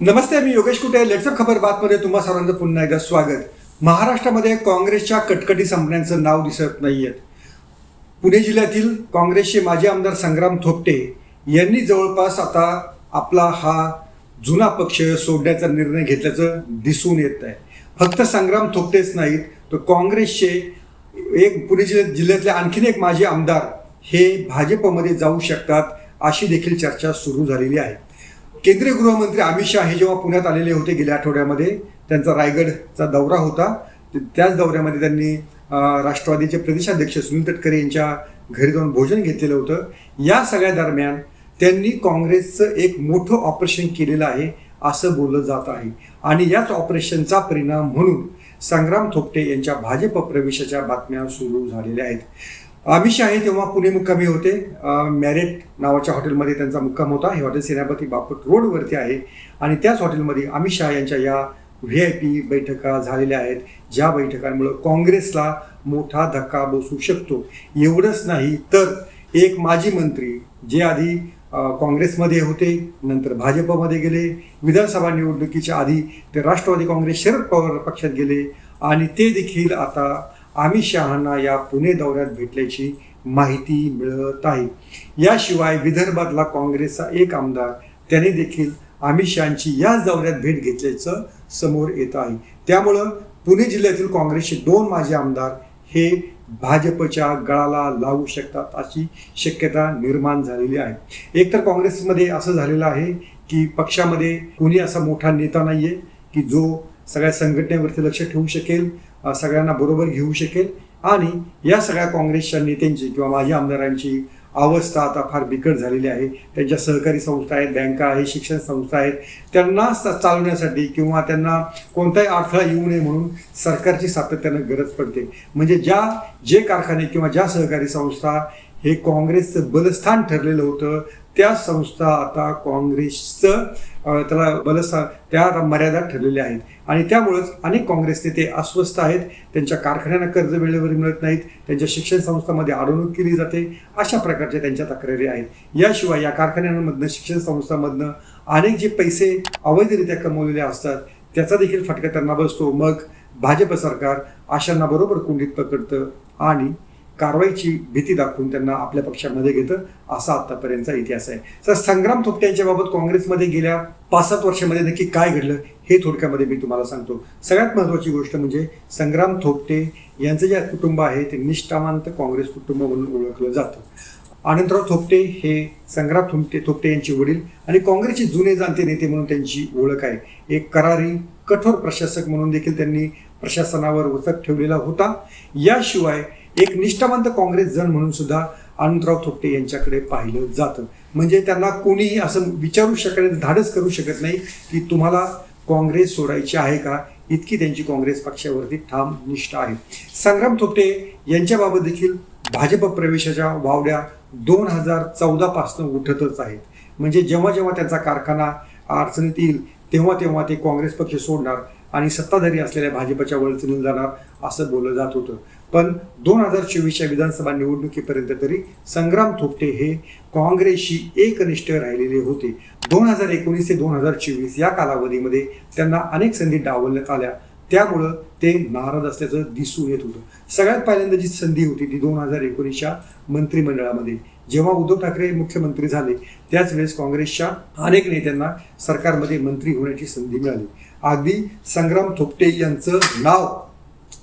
नमस्ते मी योगेश कुटे. लेट्सअप खबर बातमध्ये तुम्हा सर्वांचं पुन्हा एकदा स्वागत. महाराष्ट्रामध्ये काँग्रेसच्या कटकटी संपण्याचं नाव दिसत नाहीये. पुणे जिल्ह्यातील काँग्रेसचे माजी आमदार संग्राम थोपटे यांनी जवळपास आता आपला हा जुना पक्ष सोडण्याचा निर्णय घेतल्याचं दिसून येत आहे. फक्त संग्राम थोपटेच नाहीत तर काँग्रेसचे एक पुणे जिल्ह्यात जिल्ह्यातले आणखीन एक माजी आमदार हे भाजपमध्ये जाऊ शकतात अशी देखील चर्चा सुरू झालेली आहे. केंद्रीय गृहमंत्री अमित शाह हे जेव्हा पुण्यात आलेले होते गेल्या आठवड्यामध्ये त्यांचा रायगडचा दौरा होता. त्याच दौऱ्यामध्ये त्यांनी राष्ट्रवादीचे प्रदेशाध्यक्ष सुनील तटकरे यांच्या घरी जाऊन भोजन घेतलेलं होतं. या सगळ्या दरम्यान त्यांनी काँग्रेसचं एक मोठं ऑपरेशन केलेलं आहे असं बोललं जात आहे. आणि याच ऑपरेशनचा परिणाम म्हणून संग्राम थोपटे यांच्या भाजप प्रवेशाच्या बातम्या सुरू झालेल्या आहेत. अमित शहा हे तेव्हा पुणे मुक्कामी होते. मॅरेट नावाच्या हॉटेलमध्ये त्यांचा मुक्काम होता. हे हॉटेल सेनापती बापट रोडवरती आहे. आणि त्याच हॉटेलमध्ये अमित शहा यांच्या या व्ही आय पी बैठका झालेल्या आहेत. ज्या बैठकांमुळं काँग्रेसला मोठा धक्का बसू शकतो. एवढंच नाही तर एक माजी मंत्री जे आधी काँग्रेसमध्ये होते नंतर भाजपमध्ये गेले विधानसभा निवडणुकीच्या आधी ते राष्ट्रवादी काँग्रेस शरद पवार पक्षात गेले आणि ते देखील आता अमित शहांना या पुणे दौऱ्यात भेटल्याची माहिती मिळत आहे. याशिवाय विदर्भातला काँग्रेसचा एक आमदार त्याने देखील अमित शहांची याच दौऱ्यात भेट घेतल्याचं समोर येत आहे. त्यामुळं पुणे जिल्ह्यातील काँग्रेसचे दोन माजी आमदार हे भाजपच्या गळाला लावू शकतात अशी शक्यता निर्माण झालेली आहे. एकतर काँग्रेसमध्ये असं झालेलं आहे की पक्षामध्ये कोणी असा मोठा नेता नाही आहे की जो सगळ्या संघटनेवरती लक्ष ठेवू शकेल सगळ्यांना बरोबर घेऊ शकेल. आणि या सगळ्या काँग्रेसच्या नेत्यांची किंवा माजी आमदारांची अवस्था आता फार बिकट झालेली आहे. त्यांच्या सहकारी संस्था आहेत बँका आहेत शिक्षण संस्था आहेत. त्यांना चालवण्यासाठी किंवा त्यांना कोणताही अडथळा येऊ नये म्हणून सरकारची सातत्यानं गरज पडते. म्हणजे ज्या जे कारखाने किंवा ज्या सहकारी संस्था हे काँग्रेसचं बलस्थान ठरलेलं होतं त्या संस्था आता काँग्रेसचं त्याला बलस्थान त्या आता मर्यादा ठरलेल्या आहेत. आणि त्यामुळेच अनेक काँग्रेस नेते अस्वस्थ आहेत. त्यांच्या कारखान्यांना कर्ज वेळेवर मिळत नाहीत. त्यांच्या शिक्षण संस्थांमध्ये अडवणूक केली जाते. अशा प्रकारच्या त्यांच्या तक्रारी आहेत. याशिवाय या कारखान्यांमधनं शिक्षण संस्थांमधनं अनेक जे पैसे अवैधरित्या कमवलेले असतात त्याचा देखील फटका त्यांना बसतो. मग भाजप सरकार अशांना बरोबर कुंडीत पकडतं आणि कारवाईची भीती दाखवून त्यांना आपल्या पक्षामध्ये घेतं असा आतापर्यंतचा इतिहास आहे. सर संग्राम थोपटे यांच्याबाबत काँग्रेसमध्ये गेल्या पाच सात वर्षामध्ये नक्की काय घडलं हे थोडक्यामध्ये मी तुम्हाला सांगतो. सगळ्यात महत्त्वाची गोष्ट म्हणजे संग्राम थोपटे यांचं जे कुटुंब आहे ते निष्ठावंत काँग्रेस कुटुंब म्हणून ओळखलं जातं. आनंदराव थोपटे हे संग्राम थोपटे थोपटे यांचे वडील आणि काँग्रेसचे जुने जाणते नेते म्हणून त्यांची ओळख आहे. एक करारी कठोर प्रशासक म्हणून देखील त्यांनी प्रशासनावर वचक ठेवलेला होता. याशिवाय एक निष्ठावंत काँग्रेस जण म्हणून सुद्धा अनंतराव थोपटे यांच्याकडे पाहिलं जातं. म्हणजे त्यांना कोणीही असं विचारू शकत धाडस करू शकत नाही की तुम्हाला काँग्रेस सोडायची आहे का? इतकी त्यांची काँग्रेस पक्षावरती ठाम निष्ठा आहे. संग्राम थोपटे यांच्याबाबत देखील भाजप प्रवेशाच्या वावड्या दोन हजार चौदापासून उठतच आहेत. म्हणजे जेव्हा जेव्हा त्यांचा कारखाना अडचणीत येईल तेव्हा तेव्हा ते काँग्रेस पक्ष सोडणार आणि सत्ताधारी असलेल्या भाजपच्या वळचणीला जाणार असं बोललं जात होतं. पण दोन हजार चोवीसच्या विधानसभा निवडणुकीपर्यंत तरी संग्राम थोपटे हे काँग्रेसशी एकनिष्ठ राहिलेले होते. दोन हजार एकोणीस ते दोन हजार चोवीस या कालावधीमध्ये त्यांना अनेक संधी डावलण्यात आल्या. त्यामुळं ते नाराज असल्याचं दिसून येत होतं. सगळ्यात पहिल्यांदा जी संधी होती ती दोन हजार एकोणीसच्या मंत्रिमंडळामध्ये. जेव्हा उद्धव ठाकरे मुख्यमंत्री झाले त्याच वेळेस काँग्रेसच्या अनेक नेत्यांना सरकारमध्ये मंत्री होण्याची संधी मिळाली. अगदी संग्राम थोपटे यांचं नाव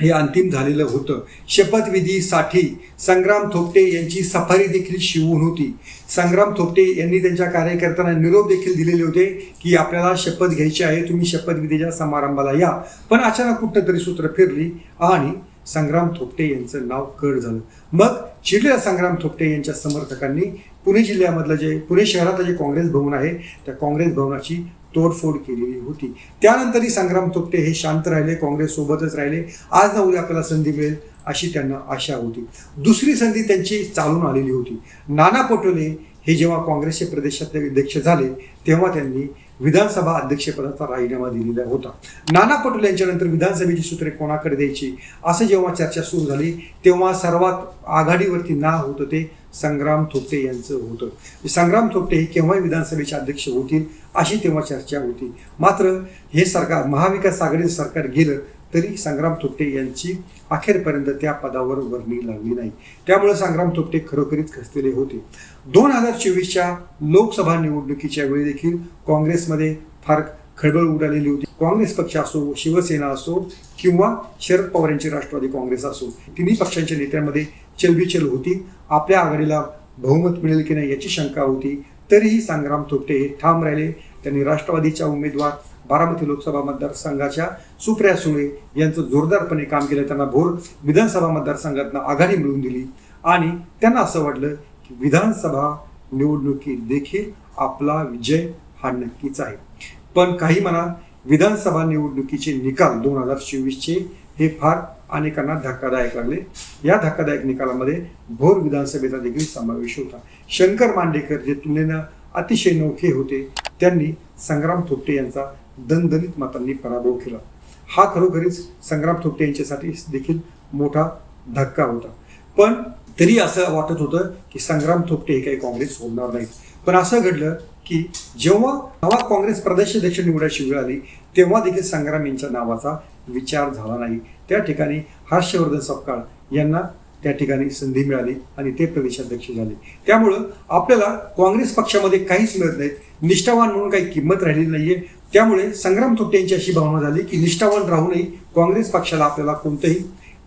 हे अंतिम झालेलं होतं. शपथविधीसाठी संग्राम थोपटे यांची सफारी देखील शिवून होती. संग्राम थोपटे यांनी त्यांच्या कार्यकर्त्यांना निरोप देखील दिलेले होते की आपल्याला शपथ घ्यायची आहे तुम्ही शपथविधीच्या समारंभाला या. पण अचानक कुठं तरी सूत्र फिरली आणि संग्राम थोपटे यांचं नाव कड झालं. मग चिडलेल्या संग्राम थोपटे यांच्या समर्थकांनी पुणे जिल्ह्यामधलं जे पुणे शहरातलं जे काँग्रेस भवन आहे त्या काँग्रेस भवनाची तोडफोड केलेली होती. त्यानंतरही संग्राम तोपटे हे शांत राहिले काँग्रेससोबतच राहिले. आज ना उद्या आपल्याला संधी मिळेल अशी त्यांना आशा होती. दुसरी संधी त्यांची चालून आलेली होती. नाना पटोले हे जेव्हा काँग्रेसचे प्रदेशातले अध्यक्ष झाले तेव्हा त्यांनी विधानसभा अध्यक्षपदाचा राजीनामा दिलेला होता. नाना पटोले यांच्यानंतर विधानसभेची सूत्रे कोणाकडे द्यायची? असं जेव्हा चर्चा सुरू झाली तेव्हा सर्वात आघाडीवरती नाव होतं ते संग्राम थोपटे यांचं होतं. म्हणजे संग्राम थोपटे हे केव्हाही विधानसभेचे अध्यक्ष होतील अशी तेव्हा चर्चा होती. मात्र हे सरकार महाविकास आघाडीचं सरकार गेलं तरी संग्राम थोपटे यांची अखेरपर्यंत त्या पदावर वर्णी लागली नाही. त्यामुळे संग्राम थोपटे खरोखरीच खचलेले होते. दोन हजार चोवीसच्या लोकसभा निवडणुकीच्या वेळी देखील काँग्रेसमध्ये फार खळबळ उडालेली होती. काँग्रेस पक्ष असो शिवसेना असो किंवा शरद पवार यांची राष्ट्रवादी काँग्रेस असो तिन्ही पक्षांच्या नेत्यांमध्ये चलबिचल होती. आपल्या आघाडीला बहुमत मिळेल की नाही याची शंका होती. तरीही संग्राम थोपटे हे ठाम राहिले. त्यांनी राष्ट्रवादीच्या उमेदवार बारामती लोकसभा मतदारसंघाच्या सुप्रिया सुळे यांचं जोरदारपणे काम केलं. त्यांना भोर विधानसभा मतदारसंघातनं आघाडी मिळवून दिली. आणि त्यांना असं वाटलं की विधानसभा निवडणुकीत देखील आपला विजय हा नक्कीच आहे. पण काही म्हणा विधानसभा निवडणुकीचे निकाल दोन हजार चोवीसचे हे फार अनेकांना धक्कादायक लागले. या धक्कादायक निकालामध्ये भोर विधानसभेचा देखील समावेश होता. शंकर मांडेकर जे तुलनेनं अतिशय नौखे होते त्यांनी संग्राम थोपटे यांचा दणदणीत मतांनी पराभव केला. हा खरोखरीच संग्राम थोपटे यांच्यासाठी देखील मोठा धक्का होता. पण तरी असं वाटत होतं की संग्राम थोपटे हे काही काँग्रेस होणार नाहीत. पण असं घडलं की जेव्हा नवा काँग्रेस प्रदेशाध्यक्ष निवडायची वेळ आली तेव्हा देखील संग्राम यांच्या नावाचा विचार झाला नाही. त्या ठिकाणी हर्षवर्धन सपकाळ यांना त्या ठिकाणी संधी मिळाली आणि ते प्रदेशाध्यक्ष झाले. त्यामुळं आपल्याला काँग्रेस पक्षामध्ये काहीच मिळत नाहीत निष्ठावान म्हणून काही किंमत राहिलेली नाहीये. त्यामुळे संग्राम थोपटे यांची अशी भावना झाली की निष्ठावान राहूनही काँग्रेस पक्षाला आपल्याला कोणतंही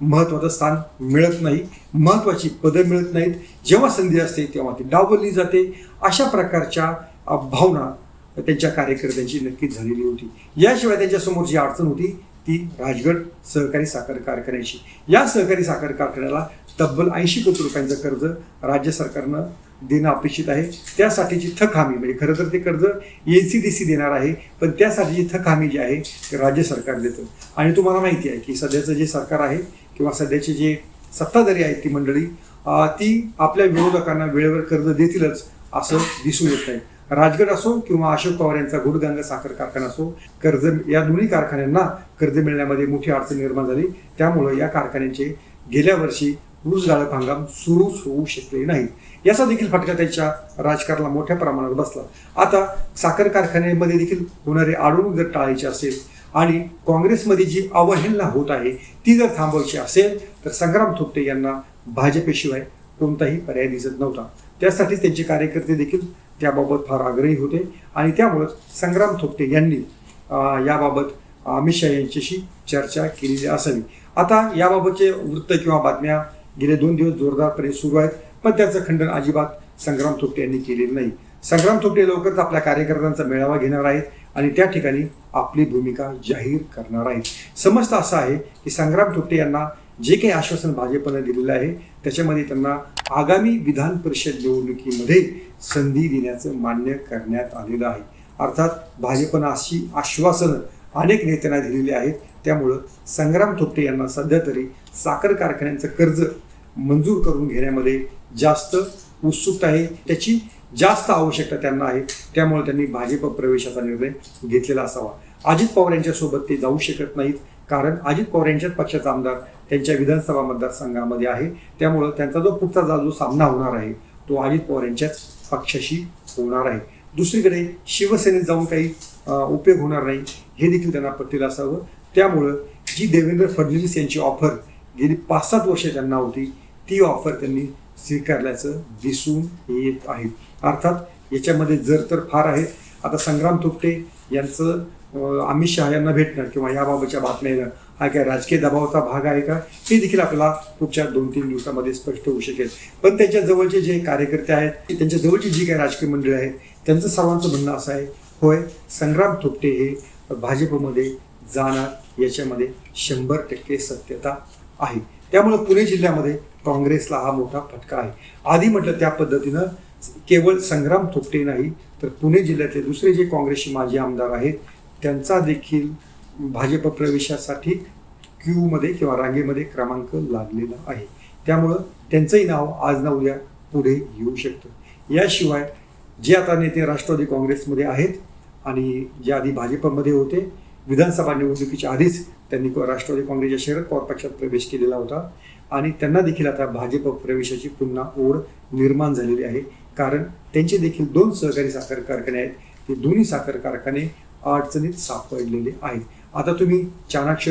महत्वाचं स्थान मिळत नाही महत्वाची पदं मिळत नाहीत. जेव्हा संधी असते तेव्हा ती डावलली जाते. अशा प्रकारच्या भावना त्यांच्या कार्यकर्त्यांची नक्कीच झालेली होती. याशिवाय त्यांच्यासमोर जी अडचण होती ती राजगड सहकारी साखर कारखान्याची. या सहकारी साखर कारखान्याला तब्बल ऐंशी कोटी रुपयांचं कर्ज राज्य सरकारनं देणं अपेक्षित आहे. त्यासाठीची थक हमी म्हणजे खरं तर ते कर्ज एन सी डी सी देणार आहे पण त्यासाठीची थक हमी जी आहे ते राज्य सरकार देतं. आणि तुम्हाला माहिती आहे की सध्याचं जे सरकार आहे किंवा सध्याचे जे सत्ताधारी आहेत ती मंडळी ती आपल्या विरोधकांना वेळेवर कर्ज देतीलच असं दिसून येत नाही. राजगड असो किंवा अशोक पवार यांचा गुडगंगा साखर कारखाना असो कर्ज या दोन्ही कारखान्यांना कर्ज मिळण्यामध्ये मोठी अडचण निर्माण झाली. त्यामुळं या कारखान्यांचे गेल्या वर्षी ऊस गाळप हंगाम सुरूच होऊ शकले नाही याचा देखील फटका त्यांच्या राजकारणाला मोठ्या प्रमाणावर बसला. आता साखर कारखान्यांमध्ये देखील होणारे आढळून जर टाळायची असेल आणि काँग्रेसमध्ये जी अवहेलना होत आहे ती जर थांबवायची असेल तर संग्राम थोपटे यांना भाजपेशिवाय कोणताही पर्याय दिसत नव्हता. त्यासाठी त्यांचे कार्यकर्ते देखील त्याबाबत फार आग्रही होते. आणि त्यामुळंच संग्राम थोपटे यांनी याबाबत अमित शहा यांच्याशी चर्चा केलेली असावी. आता याबाबतचे वृत्त किंवा बातम्या गेले दोन दिवस जोरदारपणे सुरू आहेत पण त्याचं खंडन अजिबात संग्राम थोपटे यांनी केलेलं नाही. संग्राम थोपटे लवकरच आपल्या कार्यकर्त्यांचा मेळावा घेणार आहेत आणि त्या ठिकाणी आपली भूमिका जाहीर करणार आहेत. समजतं असं आहे की संग्राम थोपटे यांना जे काही आश्वासन भाजपनं दिलेलं आहे त्याच्यामध्ये त्यांना आगामी विधान परिषद निवडणुकीमध्ये संधी देण्याचं मान्य करण्यात आलेलं आहे. अर्थात भाजपनं अशी आश्वासनं अनेक नेत्यांना दिलेली आहेत. त्यामुळं संग्राम थोपटे यांना सध्या तरी साखर कारखान्यांचं कर्ज मंजूर करून घेण्यामध्ये जास्त उत्सुकता आहे. त्याची जास्त आवश्यकता त्यांना आहे. त्यामुळे त्यांनी भाजप प्रवेशाचा निर्णय घेतलेला असावा. अजित पवार यांच्यासोबत ते जाऊ शकत नाहीत. कारण अजित पवार यांच्याच पक्षाचा आमदार त्यांच्या विधानसभा मतदारसंघामध्ये आहे. त्यामुळं त्यांचा जो पुढचा जा- जो सामना होणार आहे तो अजित पवार यांच्याच पक्षाशी होणार आहे. दुसरीकडे शिवसेनेत जाऊन काही उपयोग होणार नाही हे देखील त्यांना पटेल असावं. त्यामुळं जी देवेंद्र फडणवीस यांची ऑफर गेली पाच सात वर्ष त्यांना होती ती ऑफर त्यांनी स्वीकारल्याचं दिसून येत आहे. अर्थात याच्यामध्ये जर तर फार आहे. आता संग्राम थोपटे यांचं अमित शहा यांना भेटणं किंवा याबाबतच्या बातम्या येणं हा काय राजकीय दबावाचा भाग आहे का? हे देखील आपल्याला पुढच्या दोन तीन दिवसामध्ये स्पष्ट होऊ शकेल. पण त्यांच्या जवळचे जे कार्यकर्ते आहेत त्यांच्या जवळची जी काही राजकीय मंडळी आहेत त्यांचं सर्वांचं म्हणणं असं आहे होय संग्राम थोपटे हे भाजपमध्ये जाणार याच्यामध्ये शंभर टक्के सत्यता आहे. त्यामुळे पुणे जिल्ह्यामध्ये काँग्रेसला हा मोठा फटका आहे. आधी म्हटलं त्या पद्धतीनं केवळ संग्राम थोपटे नाही तर पुणे जिल्ह्यातले दुसरे जे काँग्रेसचे माजी आमदार आहेत त्यांचा देखील भाजप प्रवेशासाठी क्यूमध्ये किंवा रांगेमध्ये क्रमांक लागलेला आहे. त्यामुळं त्यांचंही नाव आज ना उद्या पुढे येऊ शकतं. याशिवाय जे आता नेते राष्ट्रवादी काँग्रेसमध्ये आहेत आणि जे आधी भाजपमध्ये होते विधानसभा निवडणुकीच्या आधीच त्यांनी राष्ट्रवादी काँग्रेसच्या शरद पवार पक्षात प्रवेश केलेला होता. आणि त्यांना देखील आता भाजप प्रवेशाची पुन्हा ओढ निर्माण झालेली आहे. कारण त्यांचे देखील दोन सहकारी साखर कारखाने आहेत. ते दोन्ही साखर कारखाने अडचणीत सापडलेले आहेत. आता तुम्ही चाणाक्ष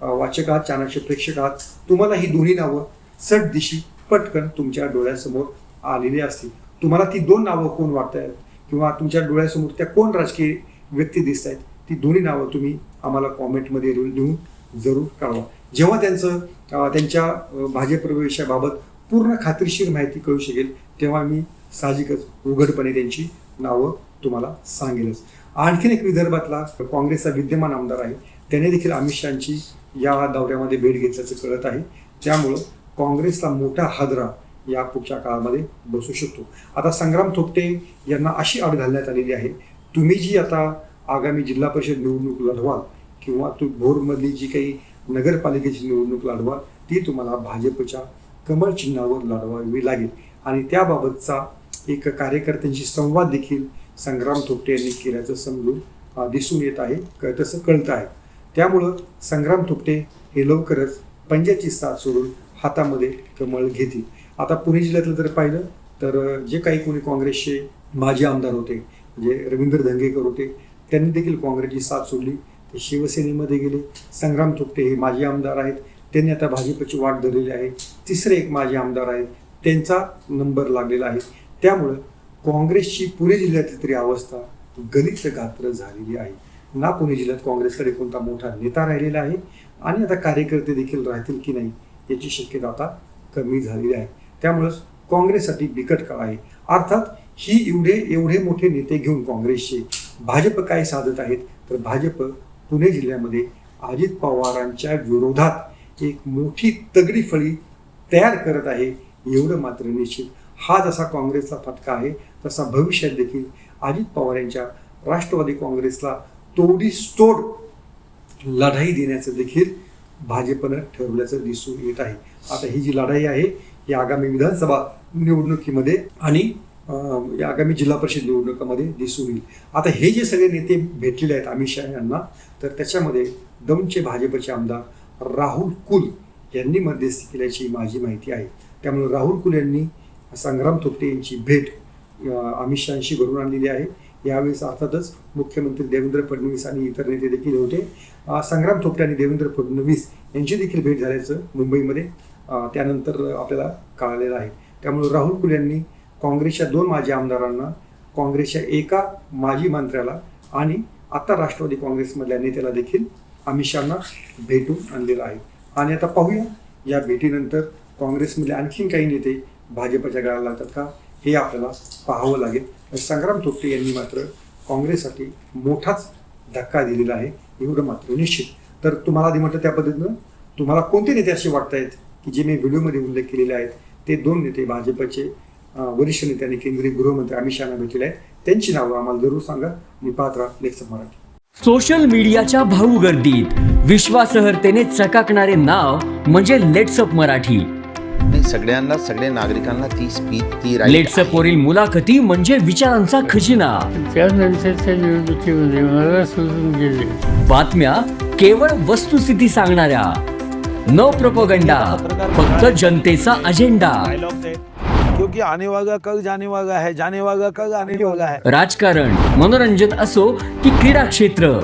वाचक आहात चाणाक्ष प्रेक्षक आहात. तुम्हाला ही दोन्ही नावं सट दिशी पटकन तुमच्या डोळ्यासमोर आलेली असतील. तुम्हाला ती दोन नावं कोण वाटत आहेत किंवा तुमच्या डोळ्यासमोर त्या कोण राजकीय व्यक्ती दिसत आहेत ती दोन्ही नावं तुम्ही आम्हाला कॉमेंटमध्ये लिहून जरूर कळवा जेव्हा त्यांचं त्यांच्या अ, भाजप प्रवेशाबाबत पूर्ण खात्रीशीर माहिती कळू शकेल तेव्हा मी साहजिकच उघडपणे त्यांची नावं तुम्हाला सांगेलच. आणखीन एक विदर्भातला काँग्रेसचा विद्यमान आमदार आहे. त्याने देखील अमित शहाची या दौऱ्यामध्ये भेट घेतल्याचं कळत आहे. त्यामुळं काँग्रेसला मोठा हादरा या पुढच्या काळामध्ये बसू शकतो. आता संग्राम थोपटे यांना अशी अट घालण्यात आलेली आहे. तुम्ही जी आता आगामी जिल्हा परिषद निवडणूक लढवाल किंवा तू भोरमधली जी काही नगरपालिकेची निवडणूक लढवाल ती तुम्हाला भाजपच्या कमळ चिन्हावर लढवावी लागेल. आणि त्याबाबतचा एक कार्यकर्त्यांशी संवाद देखील संग्राम थोपटे यांनी केल्याचं समजून दिसून येत आहे तसं कळतं आहे. त्यामुळं संग्राम थोपटे हे लवकरच पंजाची साथ सोडून हातामध्ये कमळ घेतील. आता पुणे जिल्ह्यातलं जर पाहिलं तर जे काही कोणी काँग्रेसचे माजी आमदार होते म्हणजे रवींद्र धंगेकर होते त्यांनी देखील काँग्रेसची साथ सोडली. ते शिवसेनेमध्ये गेले. संग्राम थोपटे हे माजी आमदार आहेत. त्यांनी आता भाजपची वाट धरलेली आहे. तिसरे एक माजी आमदार आहेत. त्यांचा नंबर लागलेला आहे. त्यामुळं काँग्रेसची पुणे जिल्ह्यातली तरी अवस्था गलित गात्र झालेली आहे. ना पुणे जिल्ह्यात काँग्रेसकडे कोणता मोठा नेता राहिलेला आहे आणि आता कार्यकर्ते देखील राहतील की नाही याची शक्यता आता कमी झालेली आहे. त्यामुळंच काँग्रेससाठी बिकट काळ आहे. अर्थात ही एवढे एवढे मोठे नेते घेऊन काँग्रेसचे भाजप काय साधत आहेत? तर भाजप पुणे जिल्ह्यामध्ये अजित पवारांच्या विरोधात एक मोठी तगडी फळी तयार करत आहे एवढं मात्र निश्चित. हा जसा काँग्रेसला फटका आहे तसा भविष्यात देखील अजित पवार यांच्या राष्ट्रवादी काँग्रेसला तोडी तोड लढाई देण्याचं देखील भाजपनं ठरवल्याचं दिसून येत आहे. आता ही जी लढाई आहे ही आगामी विधानसभा निवडणुकीमध्ये आणि या आगामी जिल्हा परिषद निवडणुकामध्ये दिसून येईल. आता हे जे सगळे नेते भेटलेले आहेत अमित शहा यांना तर त्याच्यामध्ये दौंडचे भाजपचे आमदार राहुल कुल यांनी मध्यस्थी केल्याची माझी माहिती आहे. त्यामुळे राहुल कुल यांनी संग्राम थोपटे यांची भेट अमित शहाशी घडून आणलेली आहे. यावेळेस अर्थातच मुख्यमंत्री देवेंद्र फडणवीस आणि इतर नेते देखील होते. संग्राम थोपटे आणि देवेंद्र फडणवीस यांची देखील भेट झाल्याचं मुंबईमध्ये त्यानंतर आपल्याला कळालेलं आहे. त्यामुळे राहुल कुल यांनी काँग्रेसच्या दोन माजी आमदारांना काँग्रेसच्या एका माजी मंत्र्याला आणि आता राष्ट्रवादी काँग्रेसमधल्या नेत्याला देखील अमित शहाना भेटून आणलेलं आहे. आणि आता पाहूया या भेटीनंतर काँग्रेसमधले आणखीन काही नेते भाजपच्या गळाला लागतात का? हे आपल्याला पाहावं लागेल. संग्राम थोपटे यांनी मात्र काँग्रेससाठी मोठाच धक्का दिलेला आहे. एवढं मात्र निश्चित. तर तुम्हाला आधी म्हटलं त्या पद्धतीनं तुम्हाला कोणते नेते असे वाटतायत की जे मी व्हिडिओमध्ये उल्लेख केलेले आहेत? ते दोन नेते भाजपचे वरिष्ठ नेते आणि केंद्रीय गृहमंत्री अमित शहाना भेटलेले आहेत. त्यांची नावं आम्हाला जरूर सांगा. मी पाहत राहा लेखसम मराठी सोशल मीडियाच्या भाऊ गर्दीत विश्वासहर्तेने चकाकणारे नाव म्हणजे लेट्सअप मराठी. नाही सगळ्यांना सगळ्या नागरिकांना ती स्पीच ती right लेट्सअप आहे. वरील मुलाखती म्हणजे विचारांचा खजिना. त्यानंतरच्या निवडणुकीमध्ये मला सोडून गेले. बातम्या केवळ वस्तुस्थिती सांगणाऱ्या. न प्रपोगंडा फक्त जनतेचा अजेंडा क्योंकि आने वाला कल जाने वाला है जाने वाला कल आने वाला है. राजकारण मनोरंजन असो की क्रीडा क्षेत्र.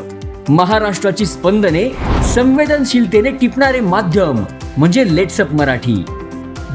महाराष्ट्राची स्पंदने संवेदनशीलतेने टिपणारे माध्यम म्हणजे लेट्सअप मराठी.